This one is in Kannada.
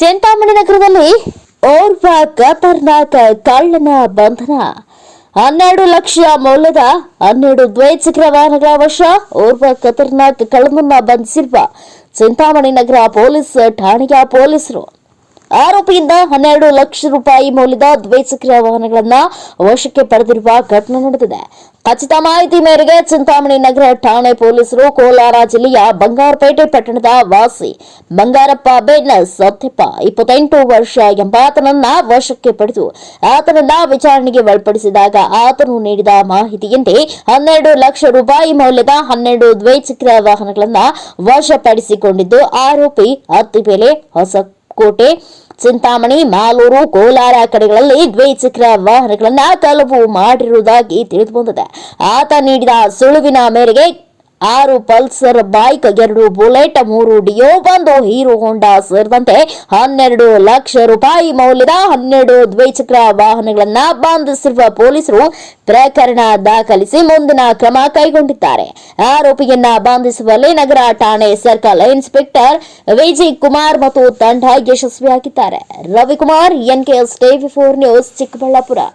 ಚಿಂತಾಮಣಿ ನಗರದಲ್ಲಿ ಓರ್ವ ಖತರ್ನಾಕ್ ಕಳ್ಳನ ಬಂಧನ. ಹನ್ನೆರಡು ಲಕ್ಷ ಮೌಲ್ಯದ ಹನ್ನೆರಡು ದ್ವೈಚಕ್ರ ವಾಹನಗಳ ವಶ ಓರ್ವ ಖತರ್ನಾಕ್ ಕಳ್ಳನನ್ನ ಬಂಧಿಸಿರುವ ಚಿಂತಾಮಣಿ ನಗರ ಪೊಲೀಸ್ ಠಾಣೆಯ ಪೊಲೀಸರು. ಆರೋಪಿಯಿಂದ ಹನ್ನೆರಡು ಲಕ್ಷ ರೂಪಾಯಿ ಮೌಲ್ಯದ ದ್ವೈಚಕ್ರ ವಾಹನಗಳನ್ನ ವಶಕ್ಕೆ ಪಡೆದಿರುವ ಘಟನೆ ನಡೆದಿದೆ. ಖಚಿತ ಮಾಹಿತಿ ಮೇರೆಗೆ ಚಿಂತಾಮಣಿ ನಗರ ಠಾಣೆ ಪೊಲೀಸರು ಕೋಲಾರ ಜಿಲ್ಲೆಯ ಬಂಗಾರಪೇಟೆ ಪಟ್ಟಣದ ವಾಸಿ ಬಂಗಾರಪ್ಪ ಬೆನ್ ಸತ್ಯಪ್ಪ ಇಪ್ಪತ್ತೆಂಟು ವರ್ಷ ಎಂಬಾತನನ್ನ ವಶಕ್ಕೆ ಪಡೆದು ಆತನನ್ನ ವಿಚಾರಣೆಗೆ ಒಳಪಡಿಸಿದಾಗ ಆತನು ನೀಡಿದ ಮಾಹಿತಿಯಂತೆ ಹನ್ನೆರಡು ಲಕ್ಷ ರೂಪಾಯಿ ಮೌಲ್ಯದ ಹನ್ನೆರಡು ದ್ವೈಚಕ್ರ ವಾಹನಗಳನ್ನ ವಶಪಡಿಸಿಕೊಂಡಿದ್ದು. ಆರೋಪಿ ಅತ್ತಿಬೆಲೆ ಹೊಸಕೋಟೆ ಚಿಂತಾಮಣಿ, ಮಾಲೂರು, ಕೋಲಾರ ಕಡೆಗಳಲ್ಲಿ ದ್ವೈಚಕ್ರ ವಾಹನಗಳನ್ನ ಕಲವು ಮಾಡಿರುವುದಾಗಿ ತಿಳಿದು ಬಂದಿದೆ ಆತ ನೀಡಿದ ಸುಳುವಿನ ಮೇರೆಗೆ ಆರು ಪಲ್ಸರ್ ಬೈಕ್, ಎರಡು ಬುಲೆಟ್, ಮೂರು ಡಿಯೋ, ಒಂದು ಹೀರೋ ಹೋಂಡಾ ಸೇರಿದಂತೆ ಹನ್ನೆರಡು ಲಕ್ಷ ರೂಪಾಯಿ ಮೌಲ್ಯದ ಹನ್ನೆರಡು ದ್ವಿಚಕ್ರ ವಾಹನಗಳನ್ನ ಬಂಧಿಸಿರುವ ಪೊಲೀಸರು ಪ್ರಕರಣ ದಾಖಲಿಸಿ ಮುಂದಿನ ಕ್ರಮ ಕೈಗೊಂಡಿದ್ದಾರೆ. ಆರೋಪಿಯನ್ನ ಬಂಧಿಸುವಲ್ಲಿ ನಗರ ಠಾಣೆ ಸರ್ಕಲ್ ಇನ್ಸ್ಪೆಕ್ಟರ್ ವಿಜಯ್ ಕುಮಾರ್ ಮತ್ತು ತಂಡ ಯಶಸ್ವಿಯಾಗಿದ್ದಾರೆ. Ravikumar, N K S TV four news, Chikkaballapura.